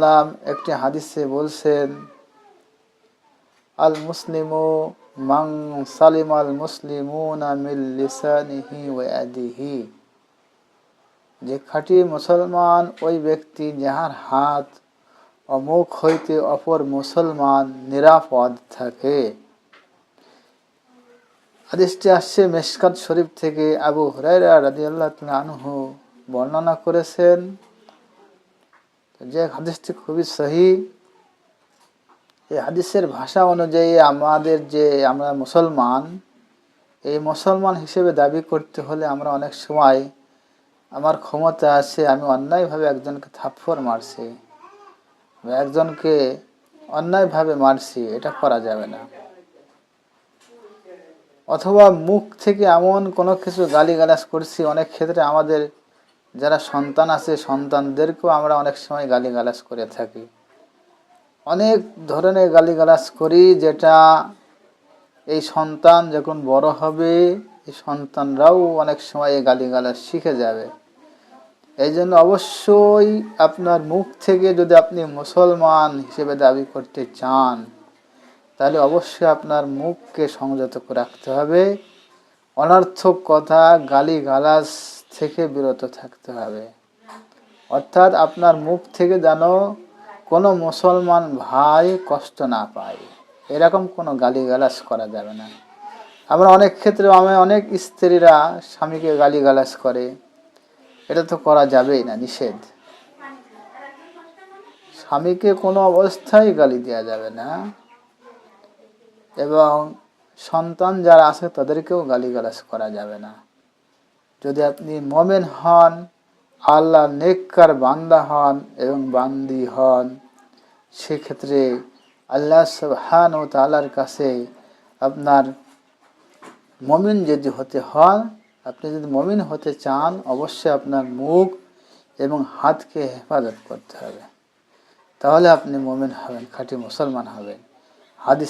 সাল্লাম একটি হাদিসে বলছেন আল মুসলিমু মাং সালিম আল ওয়া যে খাঁটি মুসলমান ওই ব্যক্তি যাহার হাত ও মুখ হইতে অপর মুসলমান নিরাপদ থাকে। হাদিসটি আসছে মেশকাত শরীফ থেকে আবু হুরাইরা রাদিয়াল্লাহু তাআলা আনহু বর্ণনা করেছেন যে হাদিসটি খুবই সহি, এই হাদিসের ভাষা অনুযায়ী আমাদের যে আমরা মুসলমান, এই মুসলমান হিসেবে দাবি করতে হলে আমরা অনেক সময় আমার ক্ষমতা আছে, আমি অন্যায়ভাবে একজনকে থাপ্পর মারছি বা একজনকে অন্যায়ভাবে মারছি, এটা করা যাবে না। অথবা মুখ থেকে এমন কোনো কিছু গালিগালাজ করছি, অনেক ক্ষেত্রে আমাদের যারা সন্তান আছে, সন্তানদেরকেও আমরা অনেক সময় গালিগালাজ করে থাকি। অনেক ধরনের গালিগালাজ করি যেটা এই সন্তান যখন বড় হবে, এই সন্তানরাও অনেক সময় এই গালিগালাজ শিখে যাবে। এই জন্য অবশ্যই আপনার মুখ থেকে যদি আপনি মুসলমান হিসেবে দাবি করতে চান, তাহলে অবশ্যই আপনার মুখকে সংযত রাখতে হবে। অনর্থক কথা গালি গালাজ থেকে বিরত থাকতে হবে। অর্থাৎ আপনার মুখ থেকে যেন কোনো মুসলমান ভাই কষ্ট না পায়। এরকম কোনো গালি গালাজ করা যাবে না। আমরা অনেক ক্ষেত্রে আমি অনেক স্ত্রীরা স্বামীকে গালি গালাজ করে। এটা তো করা যাবেই না, নিষেধ। স্বামীকে কোনো অবস্থায় গালি দেওয়া যাবে না। এবং সন্তান যারা আছে তাদেরকেও গালিগালাজ করা যাবে না। যদি আপনি মমেন হন, আল্লাহ নেককার বান্দা হন এবং বান্দি হন, সেক্ষেত্রে আল্লাহ সুবহান ও তালার কাছে আপনার মমিন যদি হতে হন, আপনি যদি মমিন হতে চান, অবশ্যই আপনার মুখ এবং হাতকে হেফাজত করতে হবে। তাহলে আপনি মমিন হবেন, খাঁটি মুসলমান হবেন। হাদিস